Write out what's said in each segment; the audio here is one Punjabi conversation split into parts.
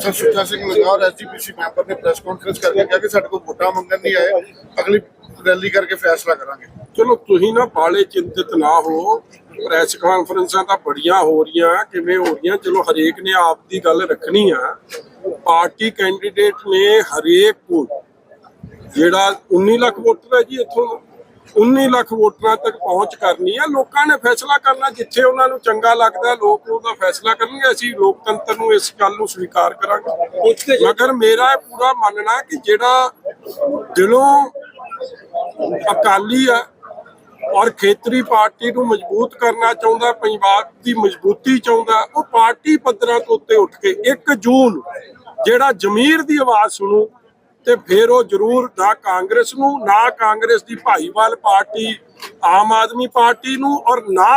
Professor Sucha Singh Langar SGPC member ਨੇ ਪ੍ਰੈਸ ਕਾਨਫਰੰਸ ਕਰਕੇ ਕਿਹਾ ਕਿ ਸਾਡੇ ਕੋਲ ਵੋਟਾਂ ਮੰਗਣ ਨਹੀਂ ਆਏ। ਅਗਲੀ ਰੈਲੀ ਕਰਕੇ ਫੈਸਲਾ ਕਰਾਂਗੇ। ਚਲੋ, ਤੁਸੀਂ ਨਾ ਬਾਲੇ ਚਿੰਤਿਤ ਨਾ ਹੋ। ਪ੍ਰੈਸ ਕਾਨਫਰੰਸਾਂ ਤਾਂ ਬੜੀਆਂ ਹੋ ਰਹੀਆਂ, ਕਿਵੇਂ ਹੋ ਰਹੀਆਂ? ਚਲੋ, ਹਰੇਕ ਨੇ ਆਪ ਦੀ ਗੱਲ ਰੱਖਣੀ ਆ। ਪਾਰਟੀ ਕੈਂਡੀਡੇਟ ਨੇ ਹਰੇਕ ਨੂੰ ਜਿਹੜਾ 19 ਲੱਖ ਵੋਟਰ ਹੈ ਜੀ, ਇੱਥੋਂ 19 ਲੱਖ ਵੋਟਰਾਂ ਤੱਕ ਪਹੁੰਚ ਕਰਨੀ ਆ। ਲੋਕਾਂ ਨੇ ਫੈਸਲਾ ਕਰਨਾ ਜਿੱਥੇ ਉਹਨਾਂ ਨੂੰ ਚੰਗਾ ਲੱਗਦਾ ਲੋਕ ਉਹਦਾ ਫੈਸਲਾ ਕਰਨਗੇ। ਅਸੀਂ ਲੋਕਤੰਤਰ ਨੂੰ ਇਸ ਗੱਲ ਨੂੰ ਸਵੀਕਾਰ ਕਰਾਂਗੇ। ਮਗਰ ਮੇਰਾ ਪੂਰਾ ਮੰਨਣਾ ਕਿ ਜਿਹੜਾ ਦਿਲੋਂ ਅਕਾਲੀ ਆ ਔਰ ਖੇਤਰੀ ਪਾਰਟੀ ਨੂੰ ਮਜ਼ਬੂਤ ਕਰਨਾ ਚਾਹੁੰਦਾ ਪੰਜਾਬ ਦੀ ਮਜ਼ਬੂਤੀ ਚਾਹੁੰਦਾ ਉਹ ਪਾਰਟੀ ਪੱਧਰਾਂ ਤੋਂ ਉੱਤੇ ਉੱਠ ਕੇ 1 ਜੂਨ ਜਿਹੜਾ ਜ਼ਮੀਰ ਦੀ ਆਵਾਜ਼ ਸੁਣੂ ਤੇ ਫਿਰ ਉਹ ਜ਼ਰੂਰ ਨਾ ਕਾਂਗਰਸ ਨੂੰ ਨਾ ਕਾਂਗਰਸ ਦੀ ਭਾਈਵਾਲ ਪਾਰਟੀ ਆਮ ਆਦਮੀ ਪਾਰਟੀ ਨੂੰ ਔਰ ਨਾ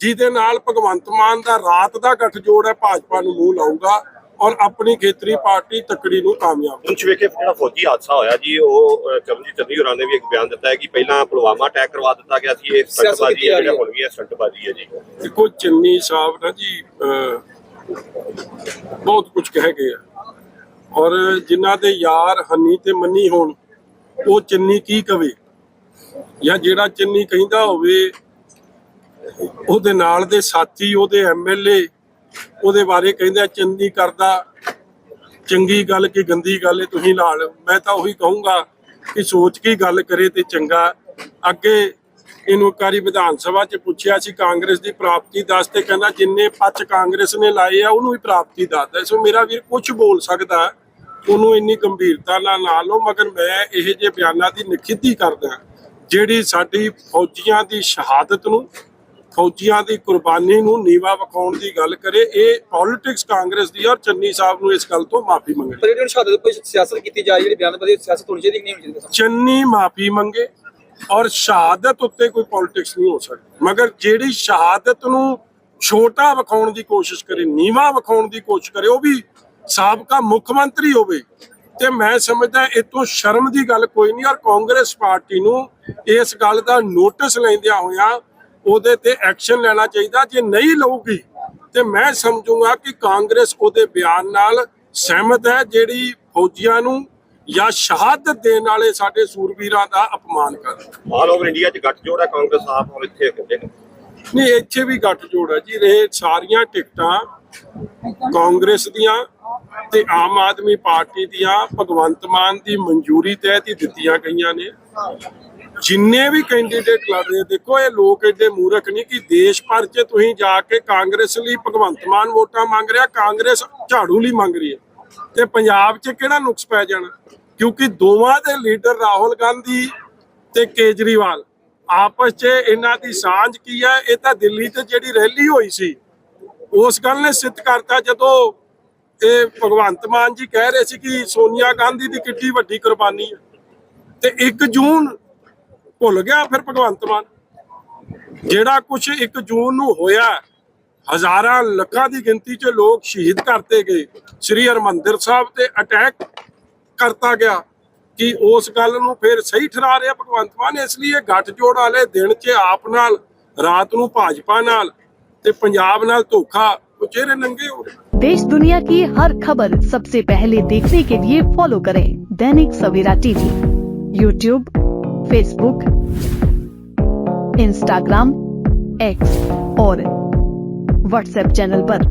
ਜਿਹਦੇ ਨਾਲ ਭਗਵੰਤ ਮਾਨ ਦਾ ਰਾਤ ਦਾ ਗੱਠਜੋੜ ਹੈ ਭਾਜਪਾ ਨੂੰ ਮੂੰਹ ਲਾਊਗਾ ਔਰ ਆਪਣੀ ਖੇਤਰੀ ਪਾਰਟੀ ਤਕੜੀ ਨੂੰ ਕਾਮਯਾਬ ਪੁੰਛ ਵੇਖੇ ਜਿਹੜਾ ਫੌਜੀ ਹਾਦਸਾ ਹੋਇਆ ਜੀ ਉਹ ਚਰਨਜੀਤ ਚੰਨੀ ਹੋਰਾਂ ਨੇ ਵੀ ਇੱਕ ਬਿਆਨ ਦਿੱਤਾ ਹੈ ਕਿ ਪਹਿਲਾਂ ਪੁਲਵਾਮਾ ਅਟੈਕ ਕਰਵਾ ਦਿੱਤਾ ਗਿਆ ਸੀ ਇਹ ਸੱਟਬਾਜ਼ੀ ਹੈ ਜਿਹੜਾ ਹੁਣ ਵੀ ਇਹ ਸੱਟਬਾਜ਼ੀ ਹੈ ਜੀ। ਦੇਖੋ ਚੰਨੀ ਸਾਹਿਬ ਨਾ ਜੀ ਬਹੁਤ ਕੁਝ ਕਹਿ ਗਏ ਆ। ਔਰ ਜਿਨ੍ਹਾਂ ਦੇ ਯਾਰ, ਹੰਨੀ ਤੇ ਮੰਨੀ ਹੋਣ, ਉਹ ਚੰਨੀ ਕੀ ਕਵੇ? ਜਾਂ ਜਿਹੜਾ ਚੰਨੀ ਕਹਿੰਦਾ ਹੋਵੇ, ਉਹਦੇ ਨਾਲ ਦੇ ਸਾਥੀ, ਉਹਦੇ ਐਮਐਲਏ ਉਹਦੇ ਬਾਰੇ ਕਹਿੰਦਾ, ਚੰਨੀ ਕਰਦਾ, ਚੰਗੀ ਗੱਲ ਕਿ ਗੰਦੀ ਗੱਲ ਹੈ ਤੁਸੀਂ ਲਾ ਲਓ। ਮੈਂ ਤਾਂ ਉਹੀ ਕਹੂੰਗਾ ਕਿ ਸੋਚ ਕੇ ਗੱਲ ਕਰੇ ਤੇ ਚੰਗਾ। ਅੱਗੇ ਇਹਨੂੰ ਇੱਕ ਵਿਧਾਨ ਸਭਾ 'ਚ ਪੁੱਛਿਆ ਸੀ, ਕਾਂਗਰਸ ਦੀ ਪ੍ਰਾਪਤੀ ਦੱਸ ਤੇ ਕਹਿੰਦਾ, ਜਿੰਨੇ ਪੱਚ ਕਾਂਗਰਸ ਨੇ ਲਾਏ ਆ, ਉਹਨੂੰ ਵੀ ਪ੍ਰਾਪਤੀ ਦੱਸਦਾ ਸੋ ਮੇਰਾ ਵੀਰ ਕੁਝ ਬੋਲ ਸਕਦਾ। ਉਹਨੂੰ ਇੰਨੀ ਗੰਭੀਰਤਾ ਨਾਲ ਨਾ ਲਓ ਮਗਰ ਮੈਂ ਇਹ ਜੇ ਬਿਆਨਾਂ ਦੀ ਨਿਖੇਧੀ ਕਰਦਾ ਜਿਹੜੀ ਸਾਡੀ ਫੌਜੀਆਂ ਦੀ ਸ਼ਹਾਦਤ ਨੂੰ ਫੌਜੀਆਂ ਦੀ ਕੁਰਬਾਨੀ ਨੂੰ ਨੀਵਾ ਵਿਖਾਉਣ ਦੀ ਗੱਲ ਕਰੇ ਇਹ ਪੋਲਿਟਿਕਸ ਕਾਂਗਰਸ ਦੀ ਔਰ ਚੰਨੀ ਸਾਹਿਬ ਨੂੰ ਇਸ ਗੱਲ ਤੋਂ ਮਾਫੀ ਮੰਗਣੀ ਪਰ ਜਿਹੜੀ ਸ਼ਹਾਦਤ ਕੋਈ ਸਿਆਸਤ ਕੀਤੀ ਜਾ ਰਹੀ ਜਿਹੜੀ ਬਿਆਨਬਾਜ਼ੀ ਸਿਆਸਤ ਹੋਣੀ ਚਾਹੀਦੀ ਨਹੀਂ ਹੋਣੀ ਚਾਹੀਦੀ? ਚੰਨੀ ਮਾਫੀ ਮੰਗੇ ਔਰ ਸ਼ਹਾਦਤ ਉੱਤੇ ਕੋਈ ਪੋਲਿਟਿਕਸ ਨਹੀਂ ਹੋ ਸਕਦੀ। ਮਗਰ ਜਿਹੜੀ ਸ਼ਹਾਦਤ ਨੂੰ ਛੋਟਾ ਵਿਖਾਉਣ ਦੀ ਕੋਸ਼ਿਸ਼ ਕਰੇ ਨੀਵਾ ਵਿਖਾਉਣ ਦੀ ਕੋਸ਼ਿਸ਼ ਕਰੇ ਉਹ ਵੀ ਸਾਬਕਾ ਮੁੱਖ ਮੰਤਰੀ ਹੋਵੇ ਤੇ ਮੈਂ ਸਮਝਦਾ ਇਹ ਤੋਂ ਸ਼ਰਮ ਦੀ ਗੱਲ ਕੋਈ ਨਹੀਂ ਔਰ ਕਾਂਗਰਸ ਪਾਰਟੀ ਨੂੰ ਇਸ ਗੱਲ ਦਾ ਨੋਟਿਸ ਲੈਂਦਿਆਂ ਹੋਇਆਂ ਉਹਦੇ ਤੇ ਐਕਸ਼ਨ ਲੈਣਾ ਚਾਹੀਦਾ ਜੇ ਨਹੀਂ ਲਊਗੀ ਤੇ ਮੈਂ ਸਮਝੂੰਗਾ ਕਿ ਕਾਂਗਰਸ ਉਹਦੇ ਬਿਆਨ ਨਾਲ ਸਹਿਮਤ ਹੈ ਜਿਹੜੀ ਫੌਜੀਆਂ ਨੂੰ ਜਾਂ ਸ਼ਹਾਦਤ ਦੇਣ ਵਾਲੇ ਸਾਡੇ ਸੂਰਬੀਰਾਂ ਦਾ ਅਪਮਾਨ ਕਰ ਆਲ ਓਵਰ ਇੰਡੀਆ 'ਚ ਗੱਠਜੋੜ ਹੈ ਕਾਂਗਰਸ ਆਪ ਔਰ ਇੱਥੇ ਕਹਿੰਦੇ ਨੇ। ਨਹੀਂ ਇੱਥੇ ਵੀ ਗੱਠ ਜੋੜ ਹੈ ਜੀ ਇਹ ਸਾਰੀਆਂ ਟਿਕਟਾਂ ਕਾਂਗਰਸ ਦੀਆਂ ਤੇ ਆਮ ਆਦਮੀ ਪਾਰਟੀ ਦੀਆਂ ਭਗਵੰਤ ਮਾਨ ਦੀ ਮਨਜ਼ੂਰੀ ਤਹਿਤ ਹੀ ਦਿੱਤੀਆਂ ਗਈਆਂ ਨੇ। ਜਿੰਨੇ ਵੀ ਕੈਂਡੀਡੇਟ ਲੜ ਰਹੇ ਦੇਖੋ ਇਹ ਲੋਕ ਏਡੇ ਮੂਰਖ ਨਹੀਂ ਕਿ ਦੇਸ਼ ਭਰ 'ਚ ਤੁਸੀਂ ਜਾ ਕੇ ਕਾਂਗਰਸ ਲਈ ਭਗਵੰਤ ਮਾਨ ਵੋਟਾਂ ਮੰਗ ਰਿਹਾ, ਕਾਂਗਰਸ ਝਾੜੂ ਲਈ ਮੰਗ ਰਹੀ ਹੈ। ਤੇ ਪੰਜਾਬ 'ਚ ਕਿਹੜਾ ਨੁਕਸ ਪੈ ਜਾਣਾ? ਕਿਉਂਕਿ ਦੋਵਾਂ ਦੇ ਲੀਡਰ ਰਾਹੁਲ ਗਾਂਧੀ ਤੇ ਕੇਜਰੀਵਾਲ, ਆਪਸ 'ਚ ਇਹਨਾਂ ਦੀ ਸਾਂਝ ਕੀ ਹੈ? ਇਹ ਤਾਂ ਦਿੱਲੀ ਚ ਜਿਹੜੀ ਰੈਲੀ ਹੋਈ ਸੀ ਉਸ ਗੱਲ ਨੇ ਸਿੱਧ ਕਰਤਾ ਜਦੋਂ ਇਹ ਭਗਵੰਤ ਮਾਨ ਜੀ ਕਹਿ ਰਹੇ ਸੀ ਕਿ ਸੋਨੀਆ ਗਾਂਧੀ ਦੀ ਕਿੱਡੀ ਵੱਡੀ ਕੁਰਬਾਨੀ ਹੈ। ਤੇ 1 ਜੂਨ ਭੁੱਲ ਗਿਆ ਫਿਰ ਭਗਵੰਤ ਮਾਨ। ਜਿਹੜਾ ਕੁਝ 1 ਜੂਨ ਨੂੰ ਹੋਇਆ, ਹਜ਼ਾਰਾਂ ਲੱਖਾਂ ਦੀ ਗਿਣਤੀ 'ਚ ਲੋਕ ਸ਼ਹੀਦ ਕਰਤੇ ਗਏ। ਸ੍ਰੀ ਹਰਮੰਦਿਰ ਸਾਹਿਬ ਤੇ ਅਟੈਕ ਕਰਤਾ ਗਿਆ ਕਿ ਉਸ ਗੱਲ ਨੂੰ ਫਿਰ ਸਹੀ ਠਹਿਰਾ ਰਿਹਾ ਭਗਵੰਤ ਮਾਨ, ਇਸ ਲਈ ਇਹ ਗੱਠ ਜੋੜ ਵਾਲੇ ਦਿਨ 'ਚ ਆਪ ਨਾਲ, ਰਾਤ ਨੂੰ ਭਾਜਪਾ ਨਾਲ ਤੇ ਪੰਜਾਬ ਨਾਲ ਧੋਖਾ ਉਹ ਚਿਹਰੇ ਨੰਗੇ ਹੋ ਰਹੇ देश दुनिया की हर खबर सबसे पहले देखने के लिए फॉलो करें Dainik Savera TV YouTube Facebook Instagram X और व्हाट्सएप चैनल पर।